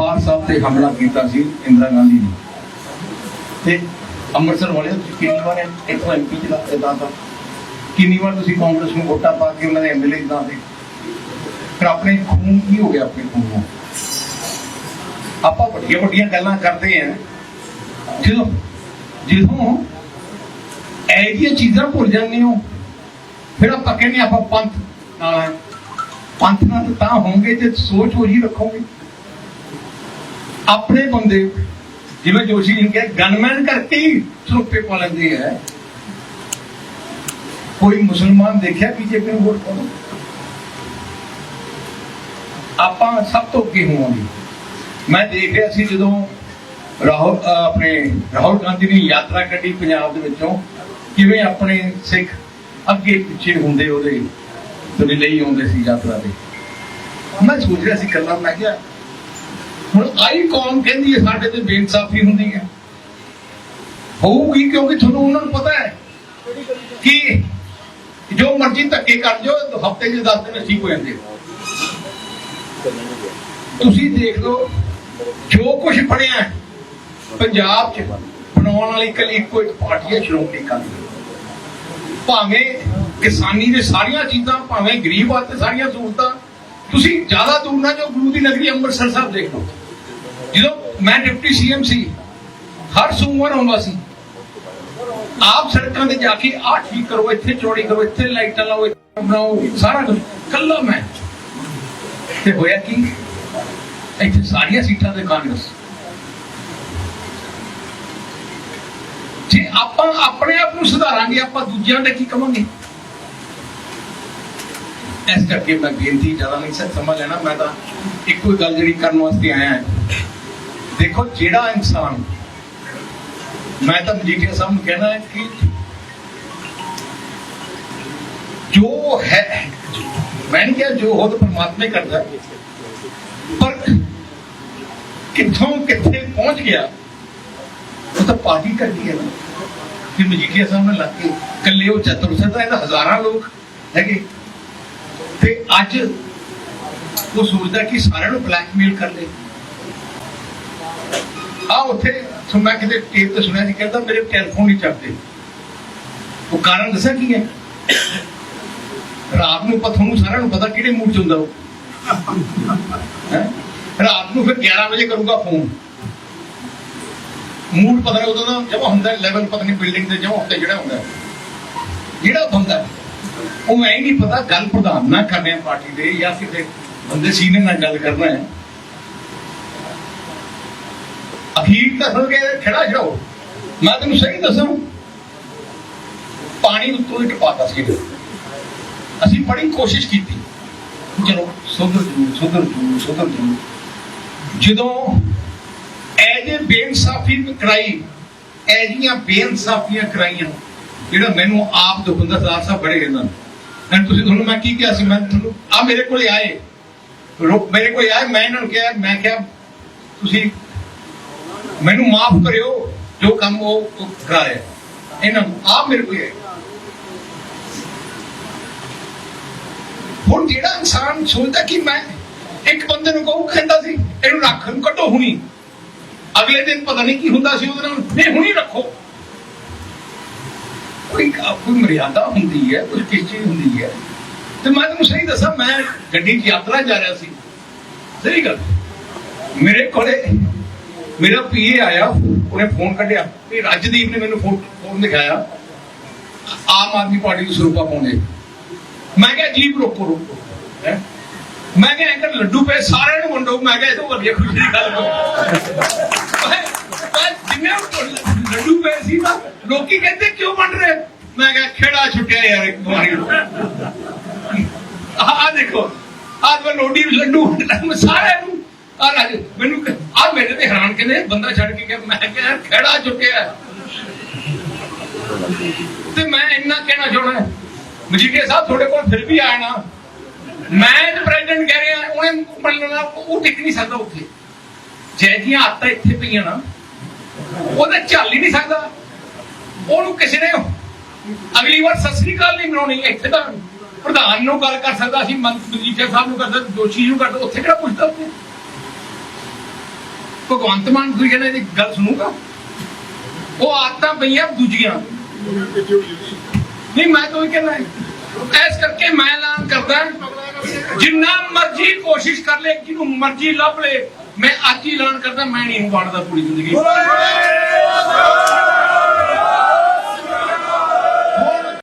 ਦਰਬਾਰ ਸਾਹਿਬ ਤੇ ਹਮਲਾ ਕੀਤਾ ਸੀ ਇੰਦਰਾ ਗਾਂਧੀ ਨੇ। ਤੇ ਅੰਮ੍ਰਿਤਸਰ ਵਾਲੇ ਤੁਸੀਂ ਕਿੰਨੀ ਵਾਰ ਇੱਥੋਂ ਐਮਪੀ ਚਲਾ ਇਦਾਂ ਤਾਂ ਕਿੰਨੀ ਵਾਰ ਤੁਸੀਂ ਕਾਂਗਰਸ ਨੂੰ ਵੋਟਾਂ ਪਾ ਕੇ ਉਹਨਾਂ ਦੇ ਐਮਐਲਏ ਇਦਾਂ ਦੇ? ਫਿਰ ਆਪਣੇ ਖੂਨ ਕੀ ਹੋ ਗਿਆ ਆਪਣੇ ਖੂਨ ਨੂੰ? ਆਪਾਂ ਵੱਡੀਆਂ ਵੱਡੀਆਂ ਗੱਲਾਂ ਕਰਦੇ ਆਂ ਜਦੋਂ ਜਦੋਂ ਇਹ ਜਿਹੀਆਂ ਚੀਜ਼ਾਂ ਭੁੱਲ ਜਾਂਦੇ ਹੋ, ਫਿਰ ਆਪਾਂ ਕਹਿੰਦੇ ਆਪਾਂ ਪੰਥ ਨਾਲ ਪੰਥ ਨਾਲ ਤਾਂ ਹੋਗੇ ਜੇ ਸੋਚ ਉਹੀ ਰੱਖੋਗੇ। ਆਪਣੇ ਬੰਦੇ, ਜਿਵੇਂ ਜੋਸ਼ੀ ਜੀ ਨੇ ਕਿਹਾ ਗਨਮੈਨ ਕਰਕੇ ਹੀ ਸਰੁਪੇ ਪਾ ਲੈਂਦੇ ਹੈ ਕੋਈ ਮੁਸਲਮਾਨ ਦੇਖਿਆ ਬੀਜੇਪੀ ਨੂੰ ਵੋਟ ਪਾਉਣਾ? ਆਪਾਂ ਸਭ ਤੋਂ ਅੱਗੇ ਹੋਵਾਂਗੇ। ਮੈਂ ਦੇਖ ਰਿਹਾ ਸੀ ਜਦੋਂ ਰਾਹੁਲ ਆਪਣੇ ਰਾਹੁਲ ਗਾਂਧੀ ਨੇ ਯਾਤਰਾ ਕੱਢੀ ਪੰਜਾਬ ਦੇ ਵਿੱਚੋਂ, ਕਿਵੇਂ ਆਪਣੇ ਸਿੱਖ ਅੱਗੇ ਪਿੱਛੇ ਹੁੰਦੇ ਉਹਦੇ ਤੁਰੇ ਲਈ ਆਉਂਦੇ ਸੀ ਯਾਤਰਾ ਦੇ ਮੈਂ ਸੋਚ ਰਿਹਾ ਸੀ ਕੱਲਾ ਮੈਂ ਕਿਹਾ ਹੁਣ ਆਈ ਕੌਮ ਕਹਿੰਦੀ ਹੈ, ਸਾਡੇ ਤੇ ਬੇਇਨਸਾਫੀ ਹੁੰਦੀ ਹੈ। ਹੋਊਗੀ ਕਿਉਂਕਿ ਤੁਹਾਨੂੰ ਉਹਨਾਂ ਨੂੰ ਪਤਾ ਹੈ ਕਿ ਜੋ ਮਰਜ਼ੀ ਧੱਕੇ ਕਰ ਜੋ ਹਫ਼ਤੇ 'ਚ 10 ਦਿਨ ਠੀਕ ਹੋ ਜਾਂਦੇ ਤੁਸੀਂ ਦੇਖ ਲਓ, ਜੋ ਕੁਝ ਬਣਿਆ ਪੰਜਾਬ 'ਚ ਬਣਾਉਣ ਵਾਲੀ ਇਕੱਲੀ ਇੱਕੋ ਇੱਕ ਪਾਰਟੀ ਹੈ, ਸ਼੍ਰੋਮਣੀ ਅਕਾਲੀ ਦਲ। ਭਾਵੇਂ ਕਿਸਾਨੀ ਦੇ ਸਾਰੀਆਂ ਚੀਜ਼ਾਂ, ਭਾਵੇਂ ਗਰੀਬ ਵਾਸਤੇ ਸਾਰੀਆਂ ਸਹੂਲਤਾਂ, ਤੁਸੀਂ ਜ਼ਿਆਦਾ ਦੂਰ ਨਾ ਜੋ ਗੁਰੂ ਦੀ ਨਗਰੀ ਅੰਮ੍ਰਿਤਸਰ ਸਾਹਿਬ ਦੇਖ ਲਓ। ਜਦੋਂ ਮੈਂ ਡਿਪਟੀ ਸੀਐਮ ਸੀ, ਹਰ ਸੋਮਵਾਰ ਆਉਂਦਾ ਸੀ। ਆਪ ਸੜਕਾਂ ਤੇ ਜਾ ਕੇ, ਆਹ ਠੀਕ ਕਰੋ, ਇੱਥੇ ਚੌੜੀ ਕਰੋ, ਇੱਥੇ ਲਾਈਟਾਂ ਲਾਓ, ਇੱਥੇ ਬਣਾਓ, ਸਾਰਾ ਕੁਝ ਕੱਲਾ ਮੈਂ। ਤੇ ਹੋਇਆ ਕੀ? ਇੱਥੇ ਸਾਰੀਆਂ ਸੀਟਾਂ ਤੇ ਕਾਂਗਰਸ। ਜੇ ਆਪਾਂ ਆਪਣੇ ਆਪ ਨੂੰ ਸੁਧਾਰਾਂਗੇ, ਆਪਾਂ ਦੂਜਿਆਂ ਦੇ ਕੀ ਕਵਾਂਗੇ? ਇਸ ਕਰਕੇ ਮੈਂ ਬੇਨਤੀ ਜ਼ਿਆਦਾ ਨਹੀਂ, ਸਰ ਸਮਝ ਲੈਣਾ, ਮੈਂ ਤਾਂ ਇੱਕੋ ਹੀ ਗੱਲ ਜਿਹੜੀ ਕਰਨ ਵਾਸਤੇ ਆਇਆ ਹਾਂ। ਦੇਖੋ ਜਿਹੜਾ ਇਨਸਾਨ, ਮੈਂ ਤਾਂ ਮਜੀਠੀਆ ਸਾਹਿਬ ਨੂੰ ਕਹਿਣਾ ਹੈ ਕਿ ਜੋ ਹੈ, ਮੈਂ ਕਿਹਾ ਜੋ ਹੋ ਤਾਂ ਪਰਮਾਤਮਾ ਹੀ ਕਰਦਾ ਹੈ। ਪਰ ਕਿੱਥੋਂ ਕਿੱਥੇ ਪਹੁੰਚ ਗਿਆ, ਉਹ ਤਾਂ ਪਾਰਟੀ ਕਰਦੀ ਹੈ ਨਾ ਕਿ ਮਜੀਠੀਆ ਸਾਹਿਬ ਨੇ ਲੱਗ ਕੇ ਇਕੱਲੇ ਉਹ ਚਤੁਰ ਸਦਾ ਇਹਦਾ ਹਜ਼ਾਰਾਂ ਲੋਕ ਹੈਗੇ ਤੇ ਅੱਜ ਉਹ ਸੋਚਦਾ ਕਿ ਸਾਰਿਆਂ ਨੂੰ ਬਲੈਕਮੇਲ ਕਰ ਲੇ ਆ ਉੱਥੇ ਸੁਣ ਕਿਤੇ ਟੇਪ ਤੇ ਸੁਣਿਆ ਸੀ ਕਹਿੰਦਾ ਮੇਰੇ ਟੈਲੀਫੋਨ ਨਹੀਂ ਚੱਕਦੇ ਉਹ ਕਾਰਨ ਦੱਸਿਆ ਕੀ ਹੈ? ਰਾਤ ਨੂੰ ਪਤਾ ਤੁਹਾਨੂੰ ਸਾਰਿਆਂ ਨੂੰ ਪਤਾ ਕਿਹੜੇ ਮੂਡ ਚ ਹੁੰਦਾ ਉਹ। ਰਾਤ ਨੂੰ ਫਿਰ 11 ਵਜੇ ਕਰੂਗਾ ਫੋਨ ਮੂਡ ਪਤਾ ਨਹੀਂ ਉਦੋਂ ਦਾ ਜਮਾ ਹੁੰਦਾ ਲੈਵਲ ਪਤਾ ਨਹੀਂ ਬਿਲਡਿੰਗ ਦੇ ਜਮਾ ਉੱਤੇ ਜਿਹੜਾ ਹੁੰਦਾ। ਜਿਹੜਾ ਬੰਦਾ ਉਹ ਮੈਂ ਨਹੀਂ ਪਤਾ, ਗੱਲ ਪ੍ਰਧਾਨ ਨਾਲ ਕਰਨੇ ਪਾਰਟੀ ਦੇ ਜਾਂ ਕਿਤੇ ਬੰਦੇ ਸੀਨੀਅਰ ਨਾਲ ਗੱਲ ਕਰਨਾ ਹੈ। ਅਖੀਰ ਤੱਕ ਕੇ ਖੜਾ ਛੜਾਓ ਮੈਂ ਤੈਨੂੰ ਸਹੀ ਦੱਸਾਂ, ਪਾਣੀ ਉੱਤੋਂ ਹੀ ਟਪਾਤਾ ਸੀ। ਅਸੀਂ ਬੜੀ ਕੋਸ਼ਿਸ਼ ਕੀਤੀ। ਚਲੋ, ਸੁਧਰ ਜੂ ਸੁਧਰ ਜੂ ਸੁਧਰ ਜੂ। ਜਦੋਂ ਇਹ ਬੇਇਨਸਾਫੀ ਕਰਾਈ, ਇਹ ਬੇਇਨਸਾਫੀਆਂ ਕਰਾਈਆਂ, ਜਿਹੜਾ ਮੈਨੂੰ ਆਪ ਦੁਖਿੰਦਰ ਸਰਦਾਰ ਸਾਹਿਬ ਬੜੇ ਕਹਿੰਦਾ ਐਂ ਤੁਸੀਂ ਤੁਹਾਨੂੰ ਮੈਂ ਕੀ ਕਿਹਾ ਸੀ? ਮੈਂ ਤੁਹਾਨੂੰ ਆ ਮੇਰੇ ਕੋਲੇ ਆਏ। ਮੇਰੇ ਕੋਲੇ ਆਏ, ਮੈਂ ਇਹਨਾਂ ਨੂੰ ਕਿਹਾ, ਮੈਂ ਕਿਹਾ, ਤੁਸੀਂ ਮੈਨੂੰ ਮਾਫ ਕਰਿਓ, ਜੋ ਕੰਮ ਉਹ ਕਰਾ ਰਿਹਾ। ਇਹਨਾਂ ਨੂੰ ਆਪ ਮੇਰੇ ਕੋਲ ਆਏ। ਹੁਣ ਜਿਹੜਾ ਇਨਸਾਨ ਸੋਚਦਾ ਕਿ ਮੈਂ ਇੱਕ ਬੰਦੇ ਨੂੰ ਕਹੂੰ ਕਹਿੰਦਾ ਸੀ, ਇਹਨੂੰ ਰੱਖ ਨੂੰ ਕੱਢੋ ਹੁਣੀ। ਅਗਲੇ ਦਿਨ ਪਤਾ ਨਹੀਂ ਕੀ ਹੁੰਦਾ ਸੀ, ਉਹਦੇ ਨਾਲ ਨਹੀਂ ਹੁਣੀ ਰੱਖੋ। ਕੋਈ ਕੋਈ ਮਰਿਆਦਾ ਹੁੰਦੀ ਹੈ, ਕੋਈ ਕਿਸ ਚੀਜ਼ ਹੁੰਦੀ ਹੈ। ਤੇ ਮੈਂ ਤੁਹਾਨੂੰ ਸਹੀ ਦੱਸਾਂ, ਮੈਂ ਗੱਡੀ 'ਚ ਯਾਤਰਾ ਜਾ ਰਿਹਾ ਸੀ। ਸਹੀ ਗੱਲ। ਮੇਰੇ ਕੋਲੇ ਮੇਰਾ ਪੀਏ ਆਇਆ, ਉਹਨੇ ਫੋਨ ਕੱਢਿਆ ਇਹ ਰਾਜਦੀਪ ਨੇ ਮੈਨੂੰ ਫੋਨ ਦਿਖਾਇਆ। ਆਮ ਆਦਮੀ ਪਾਰਟੀ ਨੂੰ ਸਰੂਪਾ ਪਾਉਂਦੇ ਮੈਂ ਕਿਹਾ ਜੀਪ ਰੋਕੋ ਰੋਕੋ। ਮੈਂ ਕਿਹਾ ਅੰਕਲ ਲੱਡੂ ਪਏ, ਸਾਰਿਆਂ ਨੂੰ ਵੰਡੋ। ਮੈਂ ਕਿਹਾ ਇਹ ਤੋਂ ਵਧੀਆ ਖੁਸ਼ੀ ਦੀ ਗੱਲ ਕੋਈ ਮੈਂ ਜਿੰਨੇ ਲੱਡੂ ਪਏ ਸੀ ਨਾ ਲੋਕੀ ਕਹਿੰਦੇ, ਕਿਉਂ ਵੰਡ ਰਹੇ? ਮੈਂ ਕਿਹਾ, ਖੇੜਾ ਛੁੱਟਿਆ ਯਾਰ, ਇੱਕ ਵਾਰੀ ਆਹ ਦੇਖੋ। ਆਹ ਮੈਂ ਲੋਡੀ ਨੂੰ ਲੱਡੂ ਵੰਡਦਾ। ਮੈਂ ਸਾਰਿਆਂ ਨੂੰ ਆ ਰਾਜ ਮੈਨੂੰ ਆ ਮੇਰੇ ਤੇ ਹੈਰਾਨ ਕਹਿੰਦੇ ਬੰਦਾ ਛੱਡ ਕੇ ਗਿਆ। ਮੈਂ ਕਿਹਾ ਯਾਰ, ਖੇੜਾ ਤੇ ਮੈਂ ਇੰਨਾ ਕਹਿਣਾ ਚਾਹਣਾ ਮਜੀਠੀਆ ਸਾਹਿਬ, ਤੁਹਾਡੇ ਕੋਲ ਫਿਰ ਵੀ ਆਇਆ ਮੈਂ ਤੇ ਪ੍ਰੈਜ਼ੀਡੈਂਟ ਕਹਿ ਰਿਹਾ, ਉਹਨੇ ਮੰਨਣਾ ਉਹ ਟਿਕ ਨਹੀਂ ਸਕਦਾ ਉੱਥੇ। ਜੈ ਜੀਆਂ ਆਤਾ ਇੱਥੇ ਪਈਆਂ ਨਾ ਉਹਦਾ ਚੱਲ ਹੀ ਨਹੀਂ ਸਕਦਾ। ਉਹਨੂੰ ਕਿਸੇ ਨੇ ਅਗਲੀ ਵਾਰ ਸਤਿ ਸ੍ਰੀ ਅਕਾਲ ਨਹੀਂ ਬਣਾਉਣੀ ਇੱਥੇ ਤਾਂ ਪ੍ਰਧਾਨ ਨੂੰ ਗੱਲ ਕਰ ਸਕਦਾ ਸੀ ਮਜੀਠੀਆ ਸਾਹਿਬ ਨੂੰ ਕਰ ਸਕਦਾ ਜੋਸ਼ੀ ਨੂੰ ਕਰ ਉੱਥੇ ਕਿਹੜਾ ਪੁੱਛਦਾ ਭਗਵੰਤ ਮਾਨ ਤੁਸੀਂ ਕਹਿੰਦੇ ਇਹਦੀ ਗੱਲ ਸੁਣੂਗਾ? ਉਹ ਆਦਤਾਂ ਪਈਆਂ ਦੂਜੀਆਂ। ਨਹੀਂ, ਮੈਂ ਤਾਂ ਉਹ ਕਹਿੰਦਾ ਇਸ ਕਰਕੇ ਮੈਂ ਐਲਾਨ ਕਰਦਾ ਜਿੰਨਾ ਮਰਜ਼ੀ ਕੋਸ਼ਿਸ਼ ਕਰ ਲੈ, ਜਿਹਨੂੰ ਮਰਜ਼ੀ ਲੱਭ ਲੈ, ਮੈਂ ਅੱਜ ਹੀ ਐਲਾਨ ਕਰਦਾ, ਮੈਂ ਨਹੀਂ ਵੜਦਾ ਪੂਰੀ ਜ਼ਿੰਦਗੀ।